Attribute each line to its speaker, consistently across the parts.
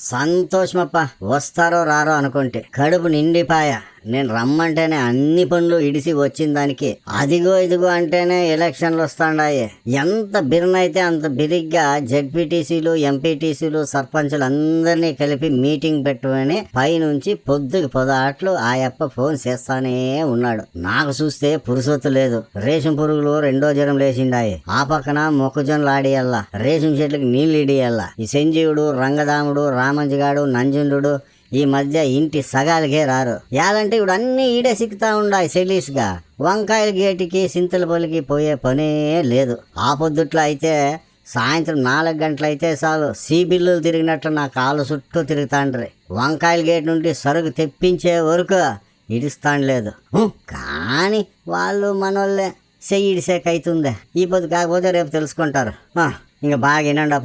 Speaker 1: సంతోషమప్ప వస్తారో రారో అనుకుంటే కడుపు నిండిపాయ. నేను రమ్మంటేనే అన్ని పనులు ఇడిసి వచ్చిన దానికి. అదిగో ఇదిగో అంటేనే ఎలక్షన్లు వస్తాండాయి. ఎంత బిర్నైతే అంత బిరిగ్గా జడ్పీటీసీలు ఎంపీటీసీలు సర్పంచులు అందరినీ కలిపి మీటింగ్ పెట్టుకుని పైనుంచి పొద్దుకి పొదాట్లు ఆ యప్ప ఫోన్ చేస్తానే ఉన్నాడు. నాకు చూస్తే పురుసొత్తు లేదు. రేషం పురుగులు రెండో జ్వరం లేచిండాయి. ఆ పక్కన మొక్కజొన్నలు ఆడియల్లా రేషం చెట్లకు నీళ్ళు ఇడియల్లా ఈ సంజీవుడు రంగదాముడు రామంజిగాడు నంజుండు ఈ మధ్య ఇంటి సగాలకే రారు. యాలంటే ఇప్పుడు అన్ని ఈడే సిక్కుతా ఉండాయి సెలీస్గా. వంకాయల గేటికి సింతలపల్లికి పోయే పనే లేదు. ఆ పొద్దుట్లో అయితే సాయంత్రం నాలుగు గంటలైతే చాలు సీ బిల్లులు తిరిగినట్లు నా కాళ్ళు చుట్టూ తిరుగుతాండ్రి. వంకాయల గేట్ నుండి సరుకు తెప్పించే వరకు ఇడుస్తాండ్లేదు. లేదు కానీ వాళ్ళు మనోళ్ళే చెయ్యి ఇడిసేకైతుందే. ఈ పొద్దు కాకపోతే రేపు తెలుసుకుంటారు. ఇంకా బాగా వినండి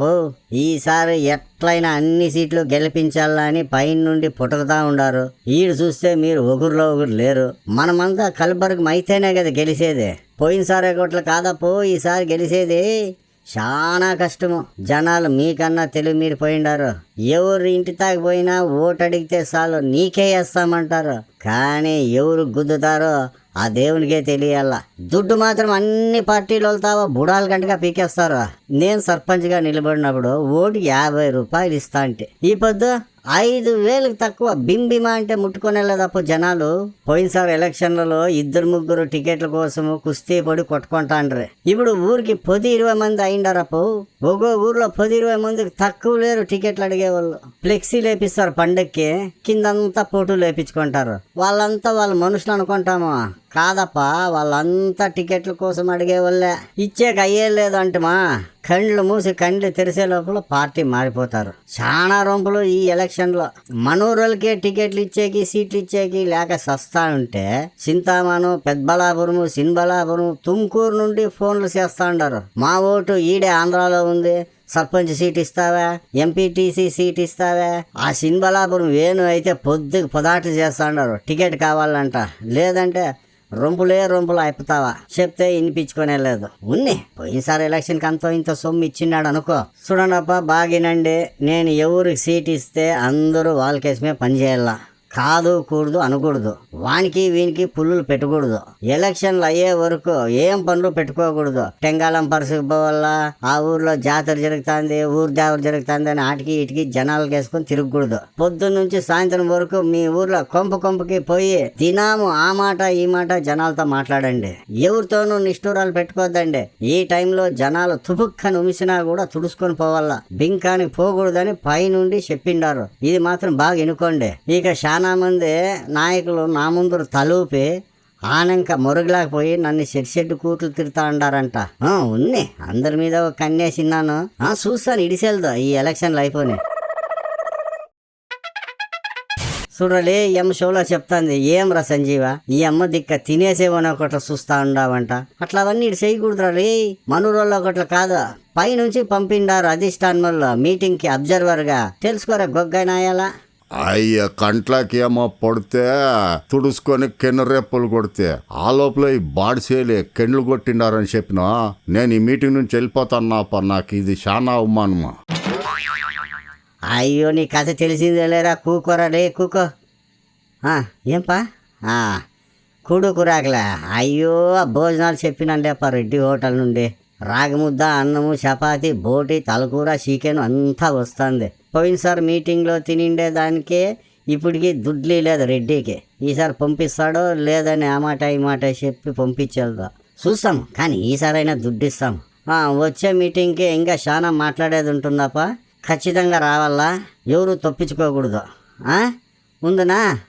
Speaker 1: ఈసారి ఎట్లయినా అన్ని సీట్లు గెలిపించాలా అని పైన నుండి పుట్టుకుతా ఉండారు. ఈడు చూస్తే మీరు ఒకరిలో ఒకరు లేరు. మనమంతా కలబరకు అయితేనే కదా గెలిచేది పోయినసారి ఒకట్లు కాదప్పు ఈసారి గెలిచేది చాలా కష్టము. జనాలు మీకన్నా తెలివి మీరు పోయిండారు. ఎవరు ఇంటి తాగిపోయినా ఓటు అడిగితే చాలు నీకే వేస్తామంటారు. కానీ ఎవరు గుద్దుతారో ఆ దేవునికే తెలియాల. దుడ్డు మాత్రం అన్ని పార్టీలు వెళ్తావో? బుడాల గంటగా పీకేస్తారు? నేను సర్పంచ్గా నిలబడినప్పుడు ఓటుకి యాభై రూపాయలు ఇస్తా అంటే. ఈ పొద్దు ఐదు వేలకు తక్కువ బింబిమా అంటే ముట్టుకునేలేదప్పు జనాలు. పోయినసారి ఎలక్షన్లలో ఇద్దరు ముగ్గురు టికెట్ల కోసము కుస్తీ పడి కొట్టుకుంటాండ్రు. ఇప్పుడు ఊరికి పది ఇరవై మంది అయిండారప్పు ఒక్కో ఊర్లో పది ఇరవై మందికి తక్కువ లేరు టికెట్లు అడిగేవాళ్ళు. ఫ్లెక్సీ లేపిస్తారు పండక్కి కిందంతా ఫోటోలు లేపించుకుంటారు. వాళ్ళంతా వాళ్ళ మనుషులు అనుకుంటామా? కాదప్పా వాళ్ళంతా టికెట్ల కోసం అడిగే వాళ్ళే. ఇచ్చేకి అయ్యే లేదు అంటమా కండ్లు మూసి కండ్లు తెరిసే లోపల పార్టీ మారిపోతారు. చాలా రొంపులు ఈ ఎలక్షన్లో. మనూరులకే టికెట్లు ఇచ్చేకి సీట్లు ఇచ్చేకి లేక సస్తా ఉంటే చింతామను పెద్దబలాపురం సిన్బలాపురం తుమ్కూరు నుండి ఫోన్లు చేస్తా ఉండారు. మా ఓటు ఈడే ఆంధ్రాలో ఉంది. సర్పంచ్ సీట్ ఇస్తావా? ఎంపీటీసీ సీట్ ఇస్తావా? ఆ సిన్బలాపురం వేణు అయితే పొద్దు పొదాట్లు చేస్తాండారు. టికెట్ కావాలంట. లేదంటే రొంపులే రొంపులు అయిపోతావా? చెప్తే వినిపించుకునే లేదు. ఉన్ని పోయినసారి ఎలక్షన్కి అంతో ఇంత సొమ్ము ఇచ్చినాడు అనుకో. చూడండప్ప బాగినండి. నేను ఎవరికి సీట్ ఇస్తే అందరూ వాళ్ళకేసమే పని చేయాల? కాదు కూడదు అనకూడదు. వానికి వీనికి పుల్లులు పెట్టకూడదు. ఎలక్షన్లు అయ్యే వరకు ఏం పనులు పెట్టుకోకూడదు. టెంగాళం పరుసుకు వల్ల ఆ ఊర్లో జాతర జరుగుతుంది ఊరు దేవర జరుగుతుంది అని ఆటికి ఇటుకి జనాలు వేసుకొని తిరగకూడదు. పొద్దున్న నుంచి సాయంత్రం వరకు మీ ఊర్లో కొంపు కొంపకి పోయి దినాము ఆ మాట ఈ మాట జనాలతో మాట్లాడండి. ఎవరితోనూ నిష్ఠూరాలు పెట్టుకోవద్దండి ఈ టైంలో జనాలు తుపుక్కని ఉమిసినా కూడా తుడుచుకొని పోవాల? బింకానికి పోకూడదని పైనుండి చెప్పిండారు. ఇది మాత్రం బాగా ఎనుకోండి ఇక చాలా మంది నాయకులు నా ముందు తలూపి ఆనంక మొరుగులాకపోయి నన్ను షెడ్ షెడ్ కూతులు తిరుగుతా ఉండారంట. ఆ, ఉంది అందరి మీద ఒక కన్నేసిన్నాను ఆ, చూస్తాను ఇడిసేల్దో ఈ ఎలక్షన్లు అయిపోయినాయి. చూడలే ఈ అమ్మ షోలో చెప్తాంది ఏం రా సంజీవ? ఈ అమ్మ దిక్క తినేసేవని ఒకటి చూస్తా ఉండావంట. అట్లా అవన్నీ ఇటు చేయకూడదురా రే. మనూరోళ్ళు ఒకట్ల కాదు. పైనుంచి పంపిండారు అధిష్టానంలో మీటింగ్కి గా తెలుసుకోరా గొగ్గనాయాలా
Speaker 2: అయ్య కంట్లకి ఏమో పడితే తుడుచుకొని కెన్ను కొడితే ఆ లోపల ఈ బాడిసేలే కెండ్లు కొట్టిండారని చెప్పిన నేను ఈ మీటింగ్ నుంచి వెళ్ళిపోతాను నాకు ఇది చాలా అవమానమా?
Speaker 1: అయ్యో నీ కథ తెలిసిందే లేరా? కూకోరా లే కూకో. ఏంపా? కూడుకు కూడు అయ్యో ఆ భోజనాలు చెప్పినండేపా రెడ్డి హోటల్ నుండి. రాగముద్ద అన్నము చపాతి బోటి తలకూర చికెన్ అంతా వస్తుంది. పోయినసారి మీటింగ్లో తినిండే దానికే ఇప్పటికి దుడ్లీ లేదు రెడ్డికి. ఈసారి పంపిస్తాడో లేదని ఆ మాట ఈ మాట చెప్పి పంపించేదా చూస్తాం కానీ ఈసారైనా దుడ్డు ఇస్తాం వచ్చే మీటింగ్కి ఇంకా చాలా మాట్లాడేది ఉంటుందప్ప. ఖచ్చితంగా రావాలా? ఎవరు తప్పించుకోకూడదు. ఉందనా?